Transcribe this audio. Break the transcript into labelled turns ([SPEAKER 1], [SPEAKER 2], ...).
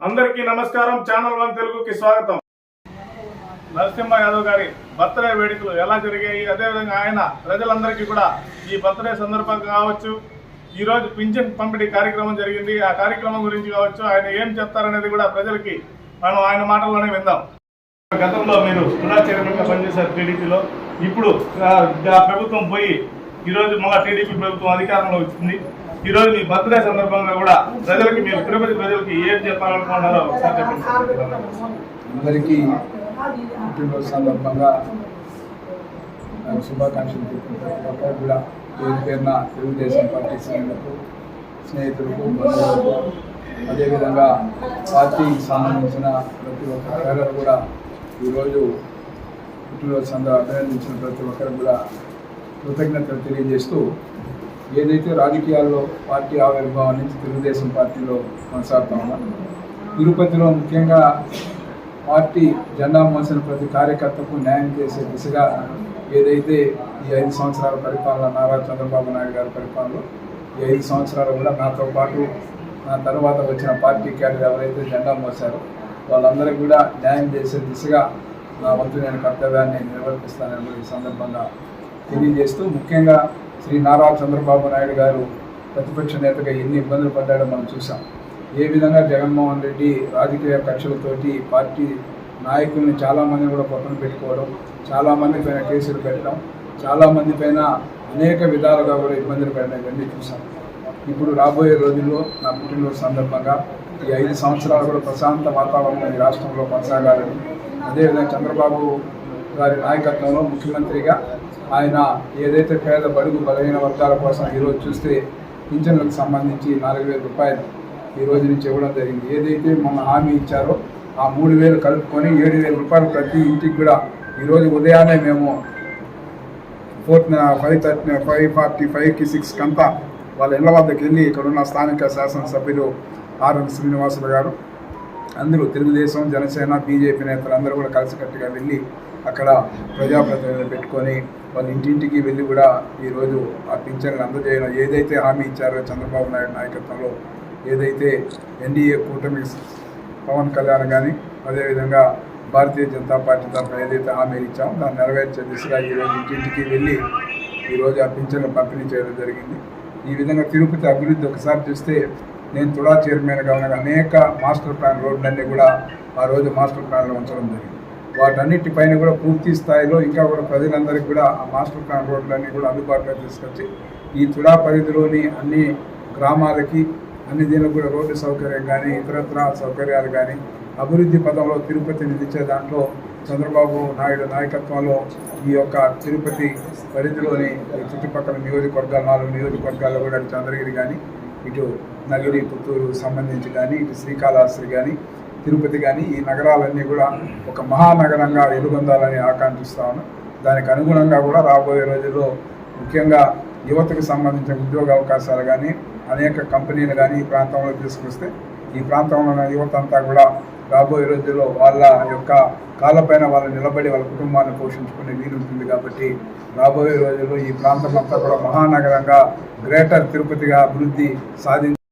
[SPEAKER 1] అందరికీ నమస్కారం. Channel one తెలుగుకి స్వాగతం. నరసింహ యాదవ్ గారి బర్త్డే వేడుకలు ఎలా జరిగాయి? అదేవిధంగా ఆయన ప్రజలందరికీ కూడా ఈ బర్త్డే సందర్భంగా కావచ్చు ఈరోజు పింఛన్ పంపిణీ కార్యక్రమం జరిగింది. ఆ కార్యక్రమం గురించి కావచ్చు ఆయన ఏం చెప్తారనేది కూడా ప్రజలకి మనం ఆయన మాటల్లోనే విందాం. గతంలో మీరు కూడా చైర్మన్గా పనిచేశారు టీడీపీలో. ఇప్పుడు ప్రభుత్వం పోయి ఈరోజు మళ్ళా టీడీపీ ప్రభుత్వం అధికారంలో వచ్చింది. ఈ రోజు మీ బర్త్డే సందర్భంగా కూడా ప్రజలకి మీరు తిరుపతి ప్రజలకి ఏం చెప్పాలనుకుంటున్నారో ఒకసారి చెప్పండి.
[SPEAKER 2] అందరికీ పుట్టినరోజు సందర్భంగా శుభాకాంక్షలు చెప్పిన కూడా పేరు పేరున తెలుగుదేశం పార్టీ శ్రేణులకు స్నేహితులకు బంధువులకు అదేవిధంగా పార్టీకి సంబంధించిన ప్రతి ఒక్క పేరు కూడా ఈరోజు పుట్టినరోజు సందర్భంగా అభినందించిన ప్రతి ఒక్కరు కూడా కృతజ్ఞతలు తెలియజేస్తూ ఏదైతే రాజకీయాల్లో పార్టీ ఆవిర్భావం నుంచి తెలుగుదేశం పార్టీలో కొనసాగుతా ఉన్నాం తిరుపతిలో ముఖ్యంగా పార్టీ జెండా మోసిన ప్రతి కార్యకర్తకు న్యాయం చేసే దిశగా ఏదైతే ఈ ఐదు సంవత్సరాల పరిపాలన నారా చంద్రబాబు నాయుడు గారి పరిపాలనలో ఈ ఐదు సంవత్సరాలు కూడా నాతో పాటు నా తర్వాత వచ్చిన పార్టీ క్యాడర్ ఎవరైతే జెండా మోసారో వాళ్ళందరికీ కూడా న్యాయం చేసే దిశగా నా వంతు నేను కర్తవ్యాన్ని నిర్వర్తిస్తానని ఈ సందర్భంగా తెలియజేస్తూ ముఖ్యంగా శ్రీ నారా చంద్రబాబు నాయుడు గారు ప్రతిపక్ష నేతగా ఎన్ని ఇబ్బందులు పడ్డాడో మనం చూసాం. ఏ విధంగా జగన్మోహన్ రెడ్డి రాజకీయ కక్షలతోటి పార్టీ నాయకుల్ని చాలామంది కూడా పక్కన పెట్టుకోవడం చాలామంది పైన కేసులు పెట్టడం చాలామంది పైన అనేక విధాలుగా కూడా ఇబ్బందులు పెట్టడం ఇవన్నీ చూసాం. ఇప్పుడు రాబోయే రోజుల్లో నా పుట్టినరోజు సందర్భంగా ఈ ఐదు సంవత్సరాలు కూడా ప్రశాంత వాతావరణం ఈ రాష్ట్రంలో కొనసాగాలని అదేవిధంగా చంద్రబాబు గారి నాయకత్వంలో ముఖ్యమంత్రిగా ఆయన ఏదైతే పేద బడుగు బలహీన వర్గాల కోసం ఈరోజు చూస్తే పింఛన్లకు సంబంధించి నాలుగు వేల రూపాయలు ఈ రోజు నుంచి ఇవ్వడం జరిగింది. ఏదైతే మొన్న హామీ ఇచ్చారో ఆ మూడు వేలు కలుపుకొని ఏడు వేల రూపాయలు ప్రతి ఇంటికి కూడా ఈరోజు ఉదయాన్నే మేము fourth five thirty five forty ఫైవ్కి సిక్స్కి అంతా వాళ్ళ ఇళ్ళ వద్దకు వెళ్ళి ఇక్కడ ఉన్న స్థానిక శాసనసభ్యులు ఆర్ఎన్ శ్రీనివాసులు గారు అందరూ తెలుగుదేశం జనసేన బీజేపీ నేతలు అందరూ కూడా కలిసికట్టుగా వెళ్ళి అక్కడ ప్రజాప్రతినిధులు పెట్టుకొని వాళ్ళ ఇంటింటికి వెళ్ళి కూడా ఈరోజు ఆ పింఛన్లు అందజేయడం ఏదైతే హామీ ఇచ్చారో చంద్రబాబు నాయుడు నాయకత్వంలో ఏదైతే ఎన్డీఏ కూటమి పవన్ కళ్యాణ్ కానీ అదేవిధంగా భారతీయ జనతా పార్టీ తరఫున ఏదైతే హామీలు ఇచ్చామో దాన్ని నెరవేర్చే దిశగా ఈరోజు ఇంటింటికి వెళ్ళి ఈరోజు ఆ పింఛన్లు పంపిణీ చేయడం జరిగింది. ఈ విధంగా తిరుపతి అభివృద్ధి ఒకసారి చూస్తే నేను తుడా చైర్మన్గా ఉన్న అనేక మాస్టర్ ప్లాన్ రోడ్లన్నీ కూడా ఆ రోజు మాస్టర్ ప్లాన్లో ఉంచడం జరిగింది. వాటన్నిటిపైన కూడా పూర్తి స్థాయిలో ఇంకా కూడా ప్రజలందరికీ కూడా ఆ మాస్టర్ ప్లాన్ రోడ్లన్నీ కూడా అందుబాటులో తీసుకొచ్చి ఈ తుడా పరిధిలోని అన్ని గ్రామాలకి అన్ని దీనికి కూడా రోడ్డు సౌకర్యం కానీ ఇతరత్ర సౌకర్యాలు కానీ అభివృద్ధి పదంలో తిరుపతి నిలిచే దాంట్లో చంద్రబాబు నాయుడు నాయకత్వంలో ఈ యొక్క తిరుపతి పరిధిలోని చుట్టుపక్కల నియోజకవర్గాలు నాలుగు నియోజకవర్గాల్లో కూడా చంద్రగిరి కానీ ఇటు నగిరి పుత్తూరు సంబంధించి కానీ ఇటు శ్రీకాళహస్తి కానీ తిరుపతి కానీ ఈ నగరాలన్నీ కూడా ఒక మహానగరంగా వెలుగొందాలని ఆకాంక్షిస్తాను దానికి అనుగుణంగా కూడా రాబోయే రోజుల్లో ముఖ్యంగా యువతకు సంబంధించిన ఉద్యోగ అవకాశాలు కానీ అనేక కంపెనీలు కానీ ఈ ప్రాంతంలో తీసుకొస్తే ఈ ప్రాంతంలో ఉన్న యువత అంతా కూడా రాబోయే రోజుల్లో వాళ్ళ యొక్క కాళ్ళపైన వాళ్ళు నిలబడి వాళ్ళ కుటుంబాన్ని పోషించుకునే వీలుంటుంది కాబట్టి రాబోయే రోజుల్లో ఈ ప్రాంతం అంతా కూడా మహానగరంగా గ్రేటర్ తిరుపతిగా అభివృద్ధి సాధించి